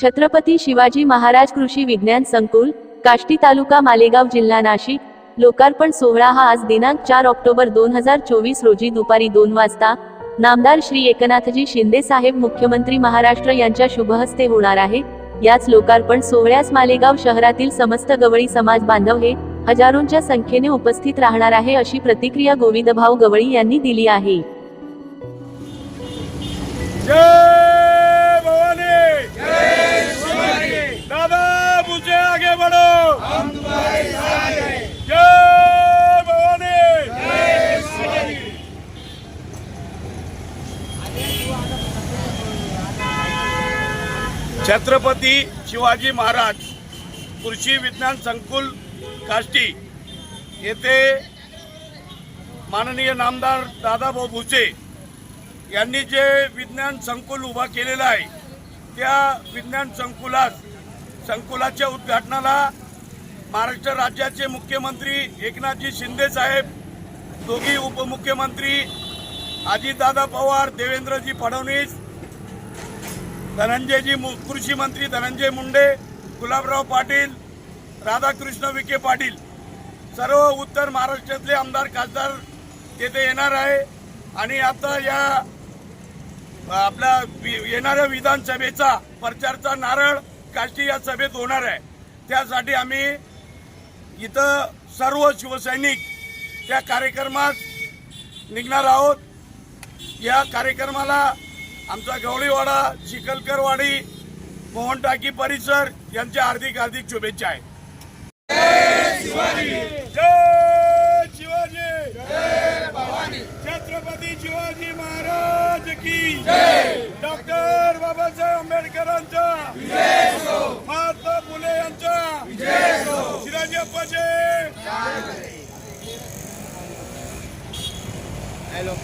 छत्रपती शिवाजी महाराज कृषी विज्ञान संकुल काष्टी तालुका मालेगाव जिल्हा नाशिक. लोकार्पण सोहळा हा आज दिनांक चार ऑक्टोबर दोन हजार चोवीस रोजी दुपारी दोन वाजता. नामदार श्री एकनाथजी शिंदे साहेब मुख्यमंत्री महाराष्ट्र यांच्या शुभहस्ते होणार आहे. याच लोकार्पण सोहळ्यास मालेगाव शहरातील समस्त गवळी समाज बांधव हे हजारोंच्या संख्येने उपस्थित राहणार आहे अशी प्रतिक्रिया गोविंदभाऊ गवळी यांनी दिली आहे. छत्रपती शिवाजी महाराज कृषी विज्ञान संकुल काष्टी येथे माननीय नामदार दादाभाऊ भुसे यांनी जे विज्ञान संकुल उभा केलेलं आहे त्या विज्ञान संकुलात संकुलाच्या उद्घाटनाला महाराष्ट्र राज्याचे मुख्यमंत्री एकनाथजी शिंदे साहेब दोघी उपमुख्यमंत्री अजितदादा पवार देवेंद्रजी फडणवीस धनंजयजी मु- कृषी मंत्री धनंजय मुंडे गुलाबराव पाटील राधाकृष्ण विखे पाटील. सर्व उत्तर महाराष्ट्रातले आमदार खासदार तेथे येणार आहे. आणि आता या आपल्या वि- येणाऱ्या विधानसभेचा प्रचारचा नारळ काष्टी या सभेत होणार आहे. त्यासाठी आम्ही इथं सर्व शिवसैनिक त्या कार्यक्रमात निघणार आहोत. या कार्यक्रमाला आमचा गवळीवाडा चिखलकरवाडी मोहन टाकी परिसर यांच्या हार्दिक हार्दिक शुभेच्छा आहेत जय शिवाजी! छत्रपती शिवाजी महाराज की डॉक्टर बाबासाहेब आंबेडकरांचा महात्मा फुले यांचा शिराजी अप्पाचे! हॅलो.